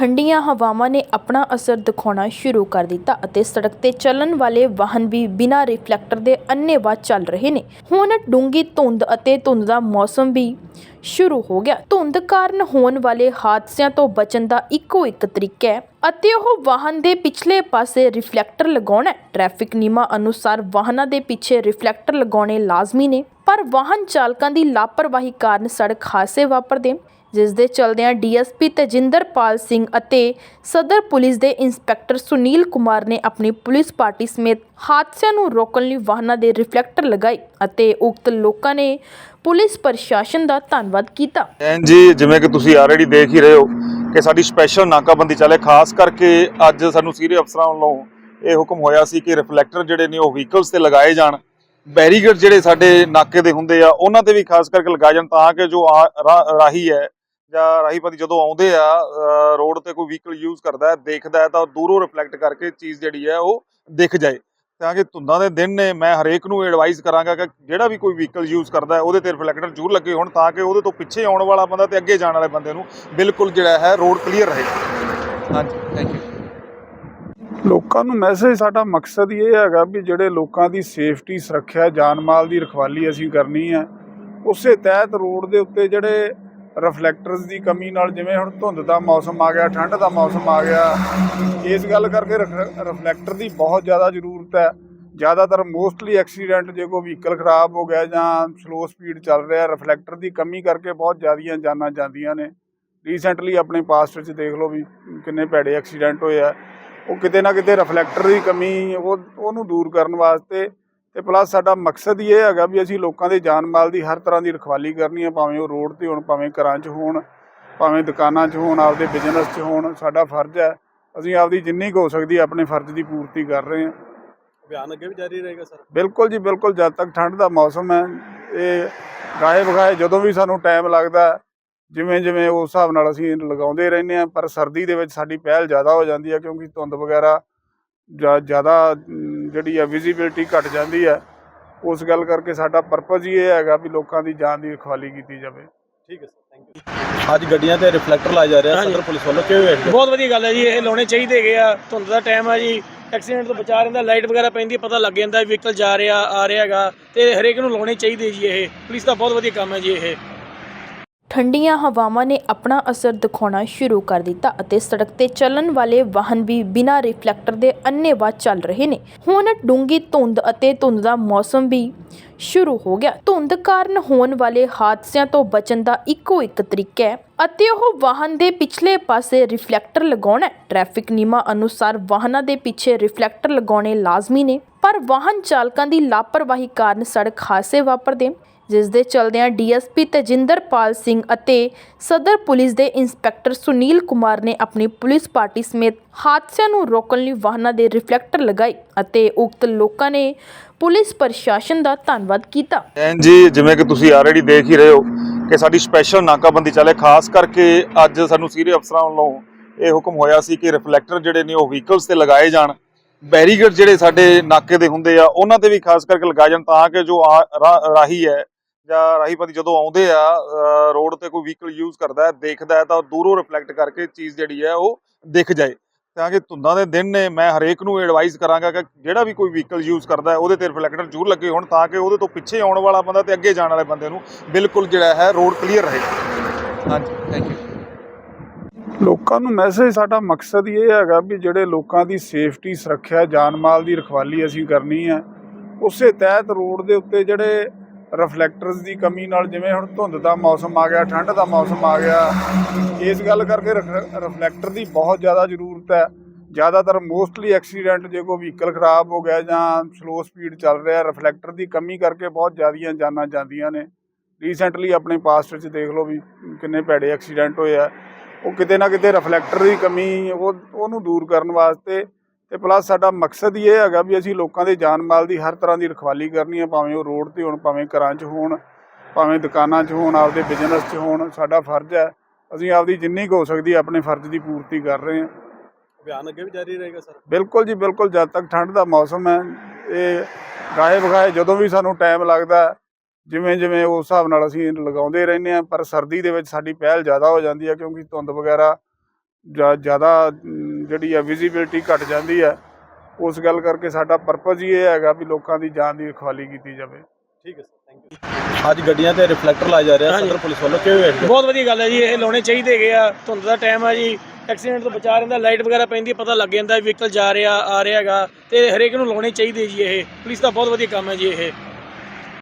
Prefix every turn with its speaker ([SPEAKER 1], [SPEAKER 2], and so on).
[SPEAKER 1] ਠੰਡੀਆਂ ਹਵਾਵਾਂ ਨੇ ਆਪਣਾ ਅਸਰ ਦਿਖਾਉਣਾ ਸ਼ੁਰੂ ਕਰ ਦਿੱਤਾ ਅਤੇ ਸੜਕ ਤੇ ਚੱਲਣ ਵਾਲੇ ਵਾਹਨ ਵੀ ਬਿਨਾਂ ਰਿਫਲੈਕਟਰ ਦੇ ਅੰਨ੍ਹੇਵਾਹ ਚੱਲ ਰਹੇ ਨੇ। ਹੁਣ ਡੂੰਗੀ ਧੁੰਦ ਅਤੇ ਧੁੰਦ ਦਾ ਮੌਸਮ ਵੀ ਸ਼ੁਰੂ ਹੋ ਗਿਆ। ਧੁੰਦ ਕਾਰਨ ਹੋਣ ਵਾਲੇ ਹਾਦਸਿਆਂ ਤੋਂ ਬਚਣ ਦਾ ਇੱਕੋ ਇੱਕ ਤਰੀਕਾ ਹੈ ਅਤੇ ਉਹ ਵਾਹਨ ਦੇ ਪਿਛਲੇ ਪਾਸੇ ਰਿਫਲੈਕਟਰ ਲਗਾਉਣਾ ਟ੍ਰੈਫਿਕ ਨਿਯਮਾਂ ਅਨੁਸਾਰ ਵਾਹਨਾਂ ਦੇ ਪਿੱਛੇ ਰਿਫਲੈਕਟਰ ਲਗਾਉਣੇ ਲਾਜ਼ਮੀ ਨੇ, ਪਰ ਵਾਹਨ ਚਾਲਕਾਂ ਦੀ ਲਾਪਰਵਾਹੀ ਕਾਰਨ ਸੜਕ ਹਾਦਸੇ ਵਾਪਰਦੇ ਜਿਸ ਦੇ ਚਲਦਿਆਂ ਡੀਐਸਪੀ ਤੇਜਿੰਦਰਪਾਲ ਸਿੰਘ ਅਤੇ ਸਦਰ ਪੁਲਿਸ ਦੇ ਇੰਸਪੈਕਟਰ ਸੁਨੀਲ ਕੁਮਾਰ ਨੇ ਆਪਣੀ ਪੁਲਿਸ ਪਾਰਟੀ ਸਮੇਤ ਹਾਦਸਿਆਂ ਨੂੰ ਰੋਕਣ ਲਈ ਵਾਹਨਾਂ ਦੇ ਰਿਫਲੈਕਟਰ ਲਗਾਏ ਅਤੇ ਉਕਤ ਲੋਕਾਂ ਨੇ ਪੁਲਿਸ ਪ੍ਰਸ਼ਾਸਨ ਦਾ ਧੰਨਵਾਦ ਕੀਤਾ।
[SPEAKER 2] ਐਨ ਜੀ, ਜਿਵੇਂ ਕਿ ਤੁਸੀਂ ਆਲਰੇਡੀ ਦੇਖ ਹੀ ਰਹੇ ਹੋ ਕਿ ਸਾਡੀ ਸਪੈਸ਼ਲ ਨਾਕਾਬੰਦੀ ਚੱਲੇ ਖਾਸ ਕਰਕੇ ਅੱਜ ਸਾਨੂੰ ਸੀਨੀਅਰ ਅਫਸਰਾਂ ਵੱਲੋਂ ਇਹ ਹੁਕਮ ਹੋਇਆ ਸੀ ਕਿ ਰਿਫਲੈਕਟਰ ਜਿਹੜੇ ਨੇ ਉਹ ਵਹੀਕਲਸ ਤੇ ਲਗਾਏ ਜਾਣ। ਬੈਰੀਗੇਡ ਜਿਹੜੇ ਸਾਡੇ ਨਾਕੇ ਦੇ ਹੁੰਦੇ ਆ, ਉਹਨਾਂ ਤੇ ਵੀ ਖਾਸ ਕਰਕੇ ਲਗਾਏ ਜਾਣ ਤਾਂ ਕਿ ਜੋ ਰਾਹੀ ਹੈ ਜਾਂ ਰਾਹੀਪਤੀ ਜਦੋਂ ਆਉਂਦੇ ਆ ਰੋਡ ਤੇ ਕੋਈ ਵਹੀਕਲ ਯੂਜ਼ ਕਰਦਾ ਹੈ, ਦੇਖਦਾ ਹੈ, ਤਾਂ ਦੂਰੋਂ ਰਿਫਲੈਕਟ ਕਰਕੇ ਚੀਜ਼ ਜਿਹੜੀ ਹੈ ਉਹ ਦਿਖ ਜਾਏ। ਤਾਂ ਕਿ ਧੁੰਦਾਂ ਦੇ ਦਿਨ ਨੇ, ਮੈਂ ਹਰੇਕ ਨੂੰ ਐਡਵਾਈਸ ਕਰਾਂਗਾ ਕਿ ਜਿਹੜਾ ਵੀ ਕੋਈ ਵਹੀਕਲ ਯੂਜ਼ ਕਰਦਾ ਹੈ, ਉਹਦੇ ਤੇ ਰਿਫਲੈਕਟਰ ਜ਼ਰੂਰ ਲੱਗੇ ਹੋਣ, ਤਾਂ ਕਿ ਉਹਦੇ ਤੋਂ ਪਿੱਛੇ ਆਉਣ ਵਾਲਾ ਬੰਦਾ ਤੇ ਅੱਗੇ ਜਾਣ ਵਾਲੇ ਬੰਦੇ ਨੂੰ ਬਿਲਕੁਲ ਜਿਹੜਾ ਹੈ ਰੋਡ ਕਲੀਅਰ ਰਹੇ। ਹਾਂਜੀ ਥੈਂਕ ਯੂ
[SPEAKER 3] ਲੋਕਾਂ ਨੂੰ ਮੈਸੇਜ ਸਾਡਾ ਮਕਸਦ ਇਹ ਹੈਗਾ ਵੀ ਜਿਹੜੇ ਲੋਕਾਂ ਦੀ ਸੇਫਟੀ ਸੁਰੱਖਿਆ ਜਾਨ ਮਾਲ ਦੀ ਰਖਵਾਲੀ ਅਸੀਂ ਕਰਨੀ ਹੈ, ਉਸੇ ਤਹਿਤ ਰੋਡ ਦੇ ਉੱਤੇ ਜਿਹੜੇ ਰਿਫਲੈਕਟਰਸ ਦੀ ਕਮੀ ਨਾਲ ਜਿਵੇਂ ਹੁਣ ਧੁੰਦ ਦਾ ਮੌਸਮ ਆ ਗਿਆ, ਠੰਡ ਦਾ ਮੌਸਮ ਆ ਗਿਆ, ਇਸ ਗੱਲ ਕਰਕੇ ਰਿਫਲੈਕਟਰ ਦੀ ਬਹੁਤ ਜ਼ਿਆਦਾ ਜ਼ਰੂਰਤ ਹੈ। ਜ਼ਿਆਦਾਤਰ ਮੋਸਟਲੀ ਐਕਸੀਡੈਂਟ ਜੇ ਕੋਈ ਵਹੀਕਲ ਖਰਾਬ ਹੋ ਗਿਆ ਜਾਂ ਸਲੋ ਸਪੀਡ ਚੱਲ ਰਿਹਾ, ਰਿਫਲੈਕਟਰ ਦੀ ਕਮੀ ਕਰਕੇ ਬਹੁਤ ਜ਼ਿਆਦੀਆਂ ਜਾਨਾਂ ਜਾਂਦੀਆਂ ਨੇ। ਰੀਸੈਂਟਲੀ ਆਪਣੇ ਪਾਸਟ 'ਚ ਦੇਖ ਲਓ ਵੀ ਕਿੰਨੇ ਭੈੜੇ ਐਕਸੀਡੈਂਟ ਹੋਏ ਆ। ਉਹ ਕਿਤੇ ਨਾ ਕਿਤੇ ਰਿਫਲੈਕਟਰ ਦੀ ਕਮੀ ਉਹ, ਉਹਨੂੰ ਦੂਰ ਕਰਨ ਵਾਸਤੇ ਤੇ ਪਲੱਸ ਸਾਡਾ ਮਕਸਦ ਹੀ ਇਹ ਹੈਗਾ ਵੀ ਅਸੀਂ ਲੋਕਾਂ ਦੇ ਜਾਨ ਮਾਲ ਦੀ ਹਰ ਤਰ੍ਹਾਂ ਦੀ ਰਖਵਾਲੀ ਕਰਨੀ ਹੈ ਭਾਵੇਂ ਉਹ ਰੋਡ ਤੇ ਹੋਣ ਭਾਵੇਂ ਘਰਾਂ 'ਚ ਹੋਣ ਭਾਵੇਂ ਦੁਕਾਨਾਂ 'ਚ ਹੋਣ ਆਪਦੇ ਬਿਜ਼ਨਸ 'ਚ ਹੋਣ ਸਾਡਾ ਫਰਜ਼ ਹੈ। ਅਸੀਂ ਆਪਦੀ ਜਿੰਨੀ ਕੁ ਹੋ ਸਕਦੀ ਹੈ ਆਪਣੇ ਫਰਜ਼ ਦੀ ਪੂਰਤੀ ਕਰ ਰਹੇ ਹਾਂ।
[SPEAKER 4] ਅਭਿਆਨ ਅੱਗੇ ਵੀ ਜਾਰੀ ਰਹੇਗਾ ਸਰ?
[SPEAKER 3] ਬਿਲਕੁਲ ਜੀ ਬਿਲਕੁਲ। ਜਦ ਤੱਕ ਠੰਡ ਦਾ ਮੌਸਮ ਹੈ ਇਹ ਗਾਏ ਵਗਾਏ ਜਦੋਂ ਵੀ ਸਾਨੂੰ ਟਾਈਮ ਲੱਗਦਾ ਜਿਵੇਂ ਜਿਵੇਂ ਉਸ ਹਿਸਾਬ ਨਾਲ ਅਸੀਂ ਲਗਾਉਂਦੇ ਰਹਿੰਦੇ ਹਾਂ ਪਰ ਸਰਦੀ ਦੇ ਵਿੱਚ ਸਾਡੀ ਪਹਿਲ ਜ਼ਿਆਦਾ ਹੋ ਜਾਂਦੀ ਹੈ ਕਿਉਂਕਿ ਧੁੰਦ ਵਗੈਰਾ ਜ਼ਿਆਦਾ ਜਿਹੜੀ ਹੈ ਵਿਜ਼ਿਬਿਲਟੀ ਘਟ ਜਾਂਦੀ ਹੈ ਉਸ ਗੱਲ ਕਰਕੇ ਸਾਡਾ ਪਰਪਸ ਹੀ ਇਹ ਹੈਗਾ ਵੀ ਲੋਕਾਂ ਦੀ ਜਾਨ ਦੀ ਰਖਵਾਲੀ ਕੀਤੀ ਜਾਵੇ
[SPEAKER 4] ਠੀਕ ਹੈ ਸਰ ਥੈਂਕ ਯੂ ਅੱਜ ਗੱਡੀਆਂ ਤੇ ਰਿਫਲੈਕਟਰ ਲਾਇਆ ਜਾ ਰਿਹਾ। ਸਦਰ ਪੁਲਿਸ ਵੱਲੋਂ ਕਿਵੇਂ ਵੇਖਦੇ ਹੋ?
[SPEAKER 5] ਬਹੁਤ ਵਧੀਆ ਗੱਲ ਹੈ ਜੀ ਇਹ ਲਾਉਣੇ ਚਾਹੀਦੇ ਹੈਗੇ ਆ ਧੁੰਦ ਦਾ ਟਾਈਮ ਹੈ ਜੀ ਐਕਸੀਡੈਂਟ ਤੋਂ ਬਚਾ ਰਹਿੰਦਾ ਲਾਈਟ ਵਗੈਰਾ ਪੈਂਦੀ ਪਤਾ ਲੱਗ ਜਾਂਦਾ ਵਹੀਕਲ ਜਾ ਰਿਹਾ ਆ ਰਿਹਾ ਹੈਗਾ ਤੇ ਹਰੇਕ ਨੂੰ ਲਾਉਣੇ ਚਾਹੀਦੇ ਜੀ ਇਹ ਪੁਲਿਸ ਦਾ ਬਹੁਤ ਵਧੀਆ ਕੰਮ ਹੈ ਜੀ ਇਹ
[SPEAKER 1] ਠੰਡੀਆਂ ਹਵਾਵਾਂ ਨੇ ਆਪਣਾ ਅਸਰ ਦਿਖਾਉਣਾ ਸ਼ੁਰੂ ਕਰ ਦਿੱਤਾ ਅਤੇ ਸੜਕ ਤੇ ਚੱਲਣ ਵਾਲੇ ਵਾਹਨ ਵੀ ਬਿਨਾਂ ਰਿਫਲੈਕਟਰ ਦੇ ਅੰਨ੍ਹੇਵਾਹ ਚੱਲ ਰਹੇ ਨੇ। ਹੁਣ ਡੂੰਗੀ ਧੁੰਦ ਅਤੇ ਧੁੰਦ ਦਾ ਮੌਸਮ ਵੀ ਸ਼ੁਰੂ ਹੋ ਗਿਆ। ਧੁੰਦ ਕਾਰਨ ਹੋਣ ਵਾਲੇ ਹਾਦਸਿਆਂ ਤੋਂ ਬਚਣ ਦਾ ਇੱਕੋ ਇੱਕ ਤਰੀਕਾ ਹੈ ਅਤੇ ਉਹ ਵਾਹਨ ਦੇ ਪਿਛਲੇ ਪਾਸੇ ਰਿਫਲੈਕਟਰ ਲਗਾਉਣਾ ਟ੍ਰੈਫਿਕ ਨਿਯਮਾਂ ਅਨੁਸਾਰ ਵਾਹਨਾਂ ਦੇ ਪਿੱਛੇ ਰਿਫਲੈਕਟਰ ਲਗਾਉਣੇ ਲਾਜ਼ਮੀ ਨੇ, ਪਰ ਵਾਹਨ ਚਾਲਕਾਂ ਦੀ ਲਾਪਰਵਾਹੀ ਕਾਰਨ ਸੜਕ ਹਾਦਸੇ ਵਾਪਰਦੇ ਜਿਸ ਦੇ ਚਲਦਿਆਂ ਡੀਐਸਪੀ ਤੇਜਿੰਦਰਪਾਲ ਸਿੰਘ ਅਤੇ ਸਦਰ ਪੁਲਿਸ ਦੇ ਇੰਸਪੈਕਟਰ ਸੁਨੀਲ ਕੁਮਾਰ ਨੇ ਆਪਣੀ ਪੁਲਿਸ ਪਾਰਟੀ ਸਮੇਤ ਹਾਦਸਿਆਂ ਨੂੰ ਰੋਕਣ ਲਈ ਵਾਹਨਾਂ ਦੇ ਰਿਫਲੈਕਟਰ ਲਗਾਏ ਅਤੇ ਉਕਤ ਲੋਕਾਂ ਨੇ ਪੁਲਿਸ ਪ੍ਰਸ਼ਾਸਨ ਦਾ ਧੰਨਵਾਦ ਕੀਤਾ।
[SPEAKER 2] ਐਨ ਜੀ, ਜਿਵੇਂ ਕਿ ਤੁਸੀਂ ਆਲਰੇਡੀ ਦੇਖ ਹੀ ਰਹੇ ਹੋ ਕਿ ਸਾਡੀ ਸਪੈਸ਼ਲ ਨਾਕਾਬੰਦੀ ਚੱਲੇ ਖਾਸ ਕਰਕੇ ਅੱਜ ਸਾਨੂੰ ਸੀਨੀਅਰ ਅਫਸਰਾਂ ਵੱਲੋਂ ਇਹ ਹੁਕਮ ਹੋਇਆ ਸੀ ਕਿ ਰਿਫਲੈਕਟਰ ਜਿਹੜੇ ਨੇ ਉਹ ਵਹੀਕਲਸ ਤੇ ਲਗਾਏ ਜਾਣ। ਬੈਰੀਗੇਡ ਜਿਹੜੇ ਸਾਡੇ ਨਾਕੇ ਦੇ ਹੁੰਦੇ ਆ, ਉਹਨਾਂ ਤੇ ਵੀ ਖਾਸ ਕਰਕੇ ਲਗਾਏ ਜਾਣ ਤਾਂ ਕਿ ਜੋ ਰਾਹੀ ਹੈ ਜਾਂ ਰਾਹੀਪਤੀ ਜਦੋਂ ਆਉਂਦੇ ਆ ਰੋਡ ਤੇ ਕੋਈ ਵਹੀਕਲ ਯੂਜ਼ ਕਰਦਾ ਹੈ, ਦੇਖਦਾ ਹੈ, ਤਾਂ ਦੂਰੋਂ ਰਿਫਲੈਕਟ ਕਰਕੇ ਚੀਜ਼ ਜਿਹੜੀ ਹੈ ਉਹ ਦਿਖ ਜਾਏ। ਤਾਂ ਕਿ ਧੁੰਦਾਂ ਦੇ ਦਿਨ ਨੇ, ਮੈਂ ਹਰੇਕ ਨੂੰ ਐਡਵਾਈਸ ਕਰਾਂਗਾ ਕਿ ਜਿਹੜਾ ਵੀ ਕੋਈ ਵਹੀਕਲ ਯੂਜ਼ ਕਰਦਾ ਹੈ, ਉਹਦੇ ਤੇ ਰਿਫਲੈਕਟਰ ਜ਼ਰੂਰ ਲੱਗੇ ਹੋਣ, ਤਾਂ ਕਿ ਉਹਦੇ ਤੋਂ ਪਿੱਛੇ ਆਉਣ ਵਾਲਾ ਬੰਦਾ ਤੇ ਅੱਗੇ ਜਾਣ ਵਾਲੇ ਬੰਦੇ ਨੂੰ ਬਿਲਕੁਲ ਜਿਹੜਾ ਹੈ ਰੋਡ ਕਲੀਅਰ ਰਹੇ। ਹਾਂਜੀ ਥੈਂਕ ਯੂ
[SPEAKER 3] ਲੋਕਾਂ ਨੂੰ ਮੈਸੇਜ ਸਾਡਾ ਮਕਸਦ ਇਹ ਹੈਗਾ ਵੀ ਜਿਹੜੇ ਲੋਕਾਂ ਦੀ ਸੇਫਟੀ ਸੁਰੱਖਿਆ ਜਾਨ ਮਾਲ ਦੀ ਰਖਵਾਲੀ ਅਸੀਂ ਕਰਨੀ ਹੈ, ਉਸੇ ਤਹਿਤ ਰੋਡ ਦੇ ਉੱਤੇ ਜਿਹੜੇ ਰਿਫਲੈਕਟਰਸ ਦੀ ਕਮੀ ਨਾਲ ਜਿਵੇਂ ਹੁਣ ਧੁੰਦ ਦਾ ਮੌਸਮ ਆ ਗਿਆ, ਠੰਡ ਦਾ ਮੌਸਮ ਆ ਗਿਆ, ਇਸ ਗੱਲ ਕਰਕੇ ਰਿਫਲੈਕਟਰ ਦੀ ਬਹੁਤ ਜ਼ਿਆਦਾ ਜ਼ਰੂਰਤ ਹੈ। ਜ਼ਿਆਦਾਤਰ ਮੋਸਟਲੀ ਐਕਸੀਡੈਂਟ ਜੇ ਕੋਈ ਵਹੀਕਲ ਖਰਾਬ ਹੋ ਗਿਆ ਜਾਂ ਸਲੋ ਸਪੀਡ ਚੱਲ ਰਿਹਾ, ਰਿਫਲੈਕਟਰ ਦੀ ਕਮੀ ਕਰਕੇ ਬਹੁਤ ਜ਼ਿਆਦੀਆਂ ਜਾਨਾਂ ਜਾਂਦੀਆਂ ਨੇ। ਰੀਸੈਂਟਲੀ ਆਪਣੇ ਪਾਸਟ 'ਚ ਦੇਖ ਲਓ ਵੀ ਕਿੰਨੇ ਭੈੜੇ ਐਕਸੀਡੈਂਟ ਹੋਏ ਆ। ਉਹ ਕਿਤੇ ਨਾ ਕਿਤੇ ਰਿਫਲੈਕਟਰ ਦੀ ਕਮੀ ਉਹ, ਉਹਨੂੰ ਦੂਰ ਕਰਨ ਵਾਸਤੇ ਤੇ ਪਲੱਸ ਸਾਡਾ ਮਕਸਦ ਹੀ ਇਹ ਹੈਗਾ ਵੀ ਅਸੀਂ ਲੋਕਾਂ ਦੇ ਜਾਨ ਮਾਲ ਦੀ ਹਰ ਤਰ੍ਹਾਂ ਦੀ ਰਖਵਾਲੀ ਕਰਨੀ ਹੈ ਭਾਵੇਂ ਉਹ ਰੋਡ ਤੇ ਹੋਣ ਭਾਵੇਂ ਘਰਾਂ 'ਚ ਹੋਣ ਭਾਵੇਂ ਦੁਕਾਨਾਂ 'ਚ ਹੋਣ ਆਪਦੇ ਬਿਜ਼ਨਸ 'ਚ ਹੋਣ ਸਾਡਾ ਫਰਜ਼ ਹੈ। ਅਸੀਂ ਆਪਦੀ ਜਿੰਨੀ ਕੁ ਹੋ ਸਕਦੀ ਆਪਣੇ ਫਰਜ਼ ਦੀ ਪੂਰਤੀ ਕਰ ਰਹੇ ਹਾਂ।
[SPEAKER 4] ਅਭਿਆਨ ਅੱਗੇ ਵੀ ਜਾਰੀ ਰਹੇਗਾ ਸਰ?
[SPEAKER 3] ਬਿਲਕੁਲ ਜੀ ਬਿਲਕੁਲ। ਜਦ ਤੱਕ ਠੰਡ ਦਾ ਮੌਸਮ ਹੈ ਇਹ ਗਾਏ ਵਗਾਏ ਜਦੋਂ ਵੀ ਸਾਨੂੰ ਟਾਈਮ ਲੱਗਦਾ ਜਿਵੇਂ ਜਿਵੇਂ ਉਸ ਹਿਸਾਬ ਨਾਲ ਅਸੀਂ ਲਗਾਉਂਦੇ ਰਹਿੰਦੇ ਹਾਂ ਪਰ ਸਰਦੀ ਦੇ ਵਿੱਚ ਸਾਡੀ ਪਹਿਲ ਜ਼ਿਆਦਾ ਹੋ ਜਾਂਦੀ ਹੈ ਕਿਉਂਕਿ ਧੁੰਦ ਵਗੈਰਾ ਜ਼ਿਆਦਾ ਅਮ, ਜਿਹੜੀ ਆ ਵਿਜ਼ਿਬਿਲਟੀ ਘਟ ਜਾਂਦੀ ਹੈ ਉਸ ਗੱਲ ਕਰਕੇ ਸਾਡਾ ਪਰਪਸ ਹੀ ਇਹ ਹੈਗਾ ਵੀ ਲੋਕਾਂ ਦੀ ਜਾਨ ਦੀ ਰਖਵਾਲੀ ਕੀਤੀ ਜਾਵੇ
[SPEAKER 4] ਠੀਕ ਹੈ ਸਰ ਥੈਂਕ ਯੂ ਅੱਜ ਗੱਡੀਆਂ ਤੇ ਰਿਫਲੈਕਟਰ ਲਾਏ ਜਾ ਰਹੇ। ਸਦਰ ਪੁਲਿਸ ਵੱਲੋਂ ਕਿਵੇਂ ਵੇਖਦੇ ਹੋ?
[SPEAKER 5] ਬਹੁਤ ਵਧੀਆ ਗੱਲ ਹੈ ਜੀ ਇਹ ਲਾਉਣੇ ਚਾਹੀਦੇ ਹੈਗੇ ਆ ਧੁੰਦ ਦਾ ਟਾਈਮ ਆ ਜੀ ਐਕਸੀਡੈਂਟ ਤੋਂ ਬਚਾ ਰਹਿੰਦਾ ਲਾਈਟ ਵਗੈਰਾ ਪੈਂਦੀ ਹੈ, ਪਤਾ ਲੱਗ ਜਾਂਦਾ ਵਹੀਕਲ ਜਾ ਰਿਹਾ ਆ ਰਿਹਾ ਹੈਗਾ ਤੇ ਹਰੇਕ ਨੂੰ ਲਾਉਣੇ ਚਾਹੀਦੇ ਜੀ ਇਹ ਪੁਲਿਸ ਦਾ ਬਹੁਤ ਵਧੀਆ ਕੰਮ ਹੈ ਜੀ ਇਹ